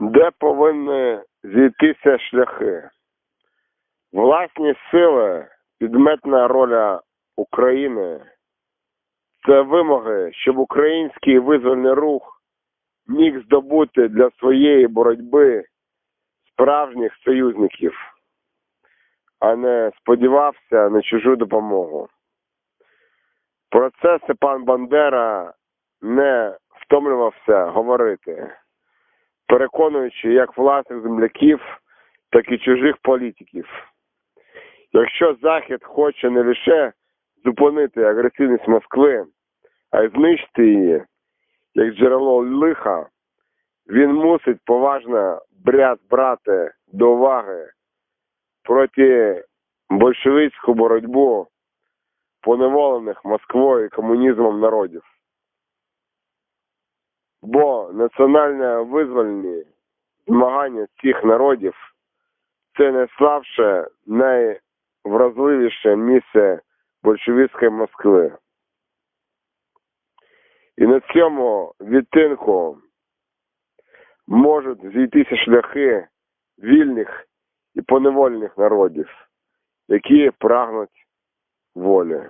де повинні зійтися шляхи. Власні сили, підметна роля України це вимоги, щоб український визвольний рух міг здобути для своєї боротьби справжніх союзників, а не сподівався на чужу допомогу. Про це Степан Бандера не втомлювався говорити, переконуючи як власних земляків, так і чужих політиків. Якщо Захід хоче не лише зупинити агресивність Москви, а й знищити її як джерело лиха, він мусить поважно бряд брати до уваги проти большевицьку боротьбу поневолених Москвою і комунізмом народів. Бо національне визвольні змагання цих народів це найслабше, найвразливіше місце большевицької Москви. І на цьому відтинку можуть зійтися шляхи вільних і поневолених народів, які прагнуть волі.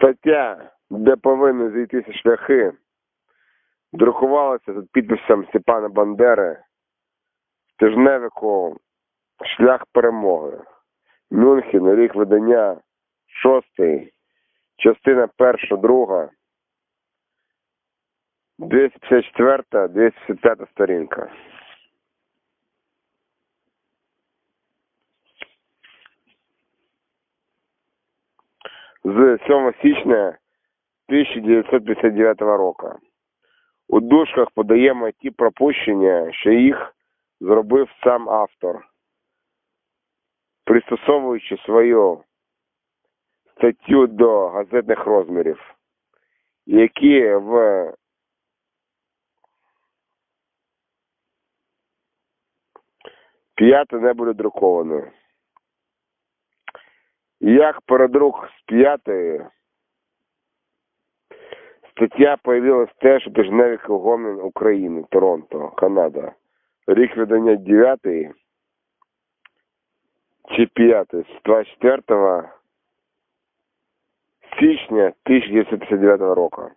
Стаття, де повинні зійтися шляхи, друкувалася під підписом Степана Бандери в тижневику Шлях перемоги. Мюнхен, рік видання, шостий, частина перша, друга, 254, 255 сторінка. З 7 січня 1959 року. У дужках подаємо ті пропущення, що їх зробив сам автор, пристосовуючи свою статтю до газетних розмірів, які в п'яте не буде друковано. Як передрук з п'ятої стаття появилась теж у тижневик Гомін України, Торонто, Канада. Рік видання 9 чи 5 з 24 січня 1959 року.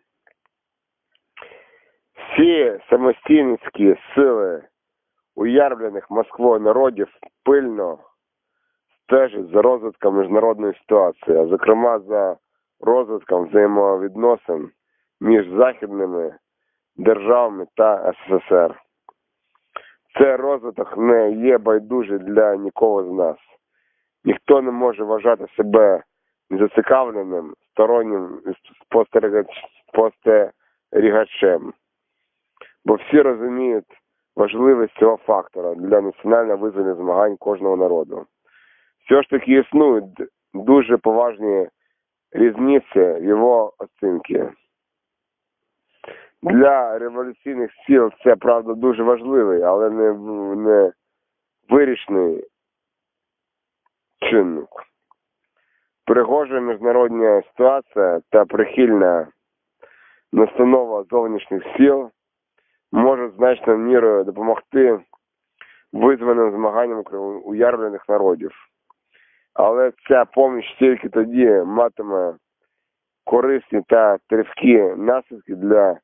Всі самостійницькі сили уявлених Москвою народів пильно стежить за розвитком міжнародної ситуації, а зокрема за розвитком взаємовідносин між західними державами та СССР. Цей розвиток не є байдужий для нікого з нас. Ніхто не може вважати себе незацікавленим стороннім спостерігачем, бо всі розуміють важливість цього фактора для національно визвольних змагань кожного народу. Все ж таки існують дуже поважні різниці в його оцінки. Для революційних сил це правда дуже важливий, але не, не вирішний чинник. Пригожа міжнародна ситуація та прихильна настанова зовнішніх сил можуть значною мірою допомогти визваним змаганням уявлених народів. Але ця поміч тільки тоді матиме корисні та тривкі наслідки для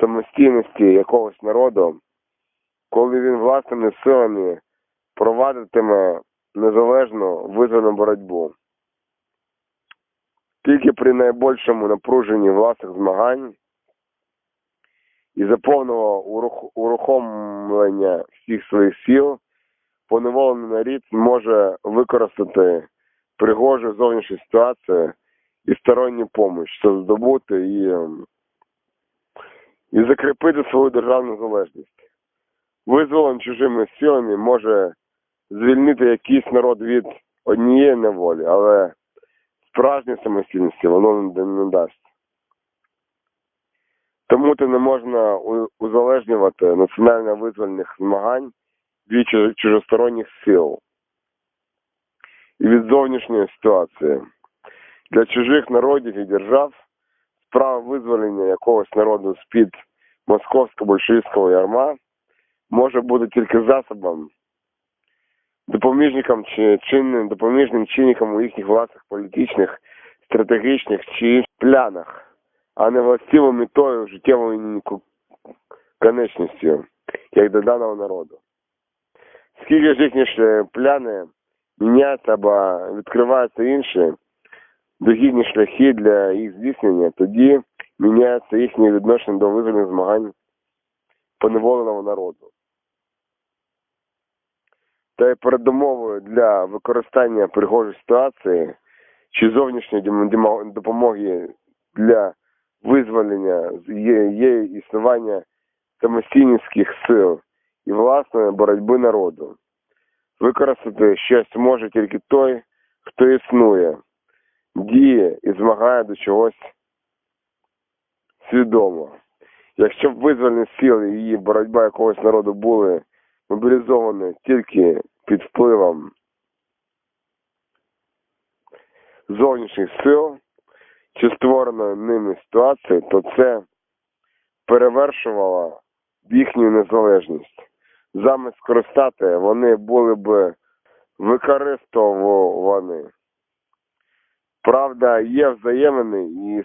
самостійності якогось народу, коли він власними силами провадитиме незалежну визвану боротьбу. Тільки при найбільшому напруженні власних змагань і за повного урух- урухомлення всіх своїх сил поневолений нарід може використати пригожу зовнішню ситуацію і сторонню допомогу, щоб здобути і, ем, і закріпити свою державну залежність. Визволен чужими силами може звільнити якийсь народ від однієї неволі, але справжньої самостійності воно не дасть. Тому то не можна узалежнювати національно визвольних змагань від чужосторонніх сил від зовнішньої ситуації. Для чужих народів і держав справа визволення якогось народу з-під московського большевістського ярма може бути тільки засобом, допоміжником чи чинним допоміжним чинником у їхніх власних політичних, стратегічних чи планах, а не властивою метою життєвою конечністю, як до даного народу. Скільки ж їхні е, пляни міняються або відкриваються інші догідні шляхи для їх здійснення, тоді міняється їхнє відношення до визвольних змагань поневоленого народу. Та й передумовою для використання пригожої ситуації чи зовнішньої допомоги для визволення є, є існування самостійницьких сил і власної боротьби народу. Використати щось може тільки той, хто існує, діє і змагає до чогось свідомо. Якщо б визвольні сили і її боротьба якогось народу були мобілізовані тільки під впливом зовнішніх сил чи створеної ними ситуації, то це перевершувало їхню незалежність. Замість скористати вони були б використовувані. Правда, є взаємини і,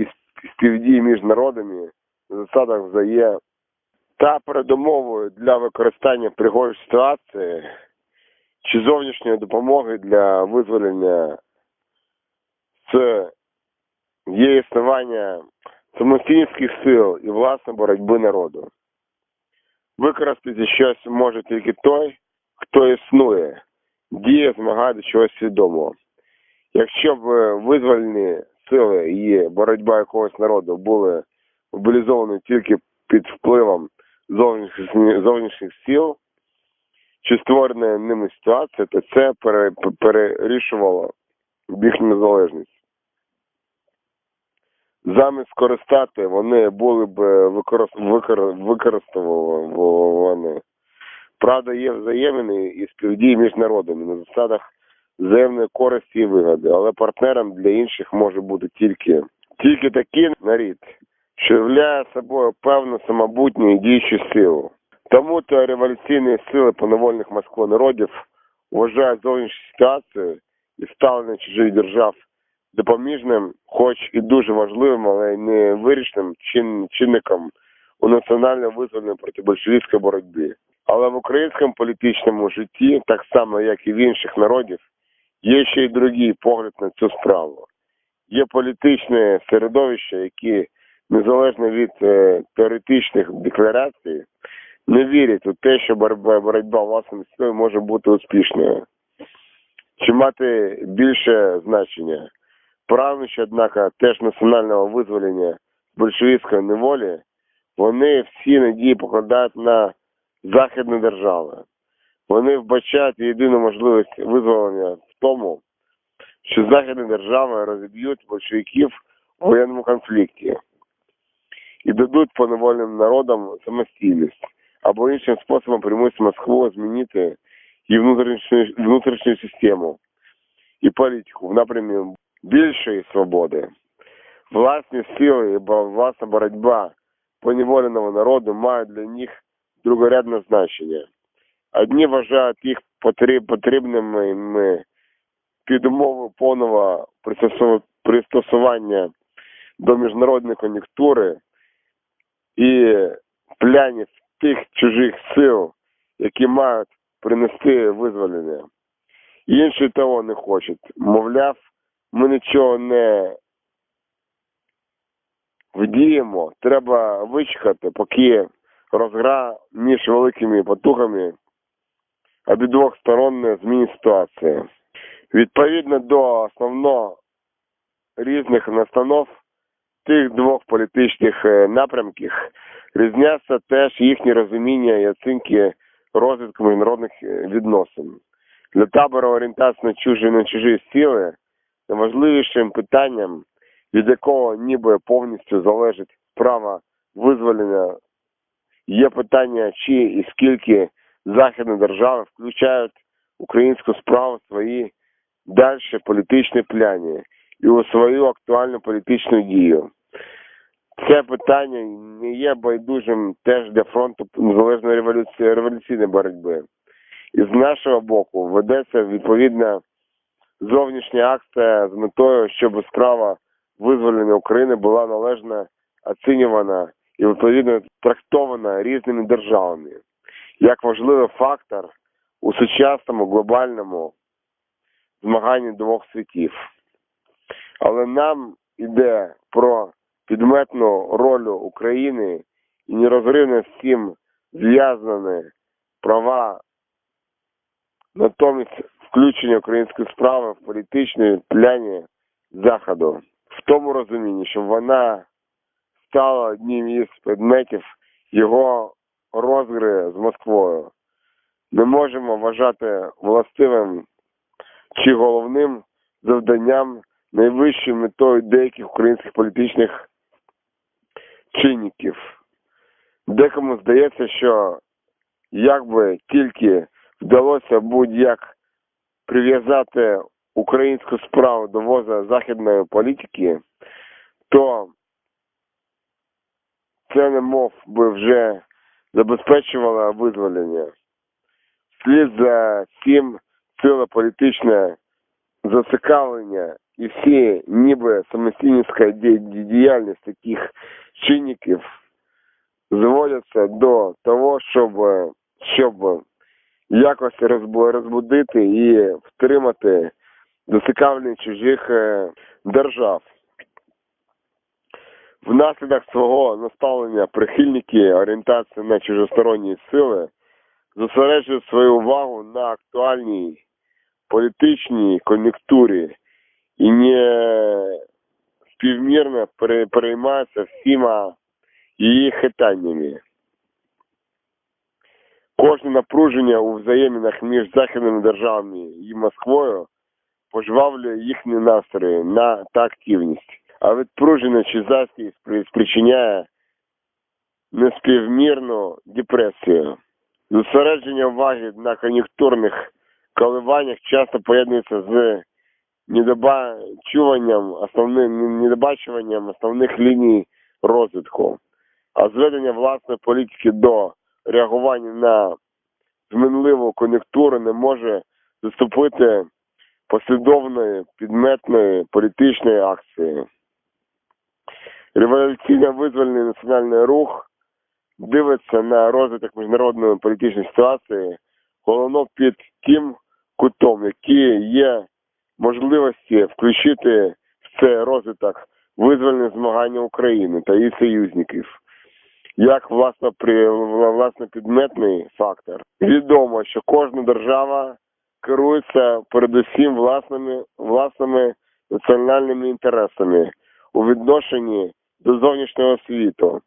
і співдії між народами на засадах взає та передумовою для використання пригожої ситуації чи зовнішньої допомоги для визволення це є існування самостійських сил і власне боротьби народу. Використати щось може тільки той, хто існує, діє, змагає чогось свідомого. Якщо б е, визвольні сили і боротьба якогось народу були мобілізовані тільки під впливом зовнішніх, сил, чи створена ними ситуація, то це пере, перерішувало їхню незалежність. Замість скористати вони були б використ- викор- використовувані. Правда, є взаємини і співдії між народами на засадах взаємної користі і вигоди, але партнером для інших може бути тільки, тільки такий нарід, що являє собою певну самобутню і діючу силу. Тому то революційні сили поневольних Москви народів вважають зовнішню ситуацію і ставлення чужих держав допоміжним, хоч і дуже важливим, але й не вирішеним чин, чинником у національно-визвольній протибольшевістській боротьбі. Але в українському політичному житті, так само як і в інших народів, є ще й другий погляд на цю справу. Є політичне середовище, які незалежно від е, теоретичних декларацій, не вірять у те, що боротьба, боротьба власною силою може бути успішною чи мати більше значення. Прагнучи, однак, теж національного визволення большевістської неволі, вони всі надії покладають на західні держави. Вони вбачають єдину можливість визволення в тому, що західні держави розіб'ють большевиків у воєнному конфлікті і дадуть поневольним народам самостійність або іншим способом примусять Москву змінити її внутрішню, внутрішню систему і політику в напрямі більшої свободи. Власні сили і власна боротьба поневоленого народу мають для них другорядне значення. Одні вважають їх потрібними під умови повного пристосування до міжнародної кон'юнктури і плянів тих чужих сил, які мають принести визволення. Інші того не хочуть. Мовляв, ми нічого не вдіємо, треба вичекати, поки розгра між великими потугами обидвох сторон не змінить ситуація. Відповідно до основно різних настанов тих двох політичних е, напрямків різняться теж їхні розуміння і оцінки розвитку міжнародних е, відносин. Для табору орієнтація на чужі на чужі сили найважливішим питанням, від якого ніби повністю залежить справа визволення, є питання, чи і скільки західні держави включають українську справу в свої далі політичні пляні і у свою актуальну політичну дію. це питання не є байдужим теж для фронту незалежної революції революційної боротьби. І з нашого боку ведеться відповідна зовнішня акція з метою, щоб справа визволення України була належно оцінювана і відповідно трактована різними державами як важливий фактор у сучасному глобальному змаганні двох світів. Але нам йде про підметну роль України і нерозривно з цим зв'язані права, натомість включення української справи в політичній пляні Заходу. В тому розумінні, що вона стала одним із предметів його розгри з Москвою. Ми можемо вважати властивим чи головним завданням найвищою метою деяких українських політичних чинників. Декому здається, що якби тільки вдалося будь-як прив'язати українську справу до воза західної політики, то це не мов би вже забезпечувало визволення. Вслід за цим сила політичне зацікавлення і всі ніби самостійницька ді- ді- діяльність таких чинників зводяться до того, щоб, щоб якось розбу- розбудити і втримати зацікавлення чужих е, держав. Внаслідок свого наставлення прихильники орієнтації на чужосторонні сили зосереджують свою увагу на актуальній політичній кон'юнктурі і не співмірно пере- переймаються всіма її хитаннями. Кожне напруження у взаєминах між західними державами і Москвою пожвавлює їхні настрої на та активність, а відпруження чи заскість спричиняє неспівмірну депресію. Зосередження уваги на кон'юнктурних коливаннях часто поєднується з недобачуванням основним недобачуванням основних ліній розвитку, а зведення власної політики до реагування на змінливу кон'юнктуру не може заступити послідовної підметної політичної акції. Революційно визвольний національний рух дивиться на розвиток міжнародної політичної ситуації головно під тим кутом, які є можливості включити в цей розвиток визвольне змагання України та її союзників. Як власно при власне підметний фактор. Відомо, що кожна держава керується передусім власними власними національними інтересами у відношенні до зовнішнього світу,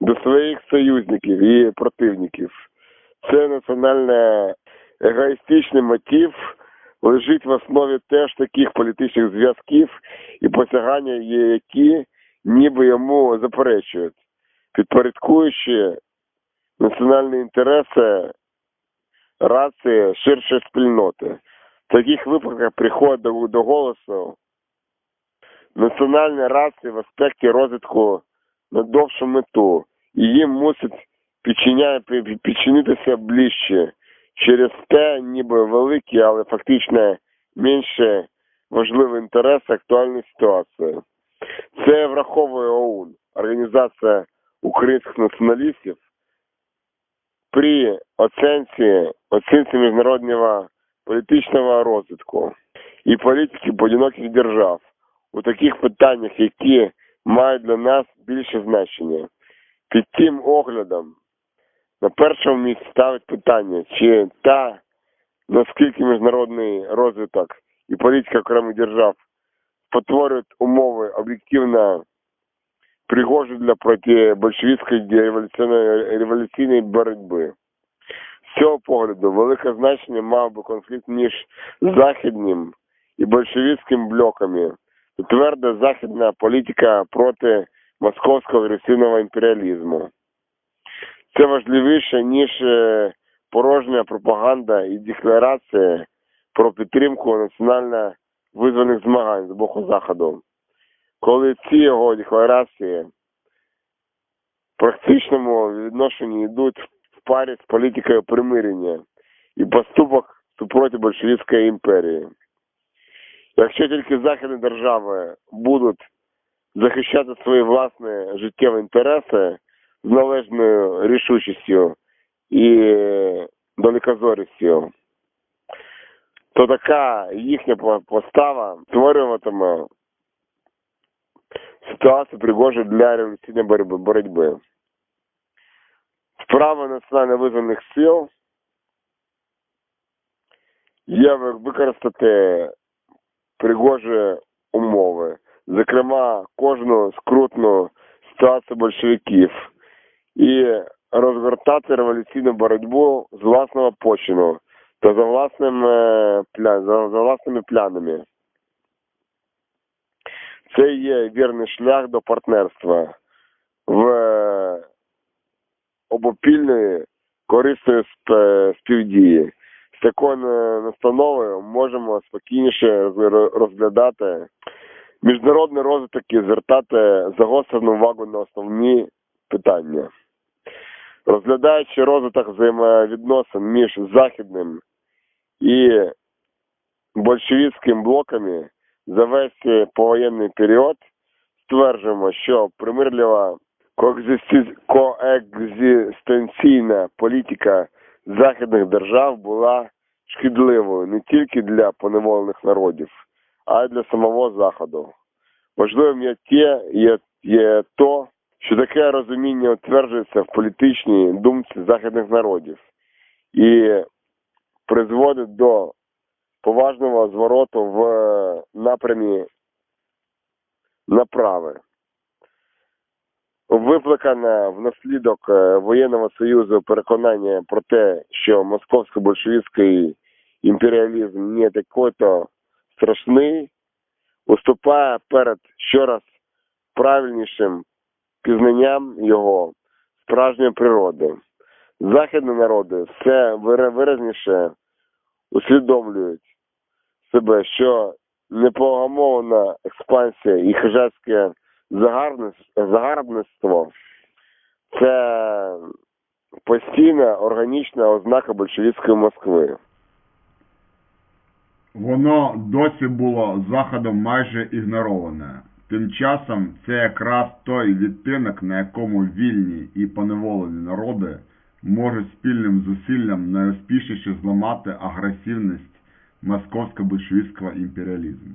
до своїх союзників і противників. Це національний егоїстичний мотив лежить в основі теж таких політичних зв'язків і посягання, які ніби йому заперечують, підпорядкуючи національні інтереси рації ширшої спільноти. В таких випадках приходить до, голосу національні рації в аспекті розвитку на довшу мету, і їм мусить підчиняє, підчинитися ближче. Через те, ніби великі, але фактично менше важливі інтереси актуальної ситуації. Це враховує ОУН, Організація українських націоналістів, при оцінці, оцінці міжнародного політичного розвитку і політики поодиноких держав у таких питаннях, які мають для нас більше значення. Під тим оглядом на першому місці ставить питання, чи та наскільки міжнародний розвиток і політика окремих держав спотворюють умови об'єктивно пригожі для протибольшевістської революційної, революційної боротьби. З цього погляду велике значення мав би конфлікт між західним і большевістським блоками, тверда західна політика проти московського агресивного імперіалізму. Це важливіше, ніж е, порожня пропаганда і декларація про підтримку національно визвольних змагань з боку Заходу. Коли ці його декларації практичному відношенні йдуть в парі з політикою примирення і поступок супроти большевістської імперії. Якщо тільки західні держави будуть захищати свої власні життєві інтереси з належною рішучістю і далекозорістю, то така їхня постава створюватиме ситуацію пригожу для революційної боротьби- боротьби. Справа національно визваних сил є використати пригожі умови, зокрема кожну скрутну ситуацію большевиків і розгортати революційну боротьбу з власного почину та за власними, за, за власними планами. Це є вірний шлях до партнерства в обопільної корисної співдії. З такою е, настановою можемо спокійніше розглядати міжнародний розвиток і звертати загострену увагу на основні питання. Розглядаючи розвиток взаємовідносин між західним і большевістським блоками за весь повоєнний період, стверджуємо, що примирлива коекзистенційна політика західних держав була шкідливою не тільки для поневолених народів, а й для самого Заходу. Важливим є те, є, є то, що таке розуміння утверджується в політичній думці західних народів і призводить до поважного звороту в напрямі направи. Викликане внаслідок е, воєнного союзу переконання про те, що московсько-большевістський імперіалізм не такий-то страшний, уступає перед щораз правильнішим пізнанням його справжньої природи. Західні народи все виразніше усвідомлюють себе, що непогамована експансія і хижацьке загарбництво, це постійна органічна ознака большевістської Москви. Воно досі було заходом майже ігнороване. Тим часом це якраз той відтинок, на якому вільні і поневолені народи можуть спільним зусиллям найуспішніше зламати агресивність московсько-большевістського імперіалізму.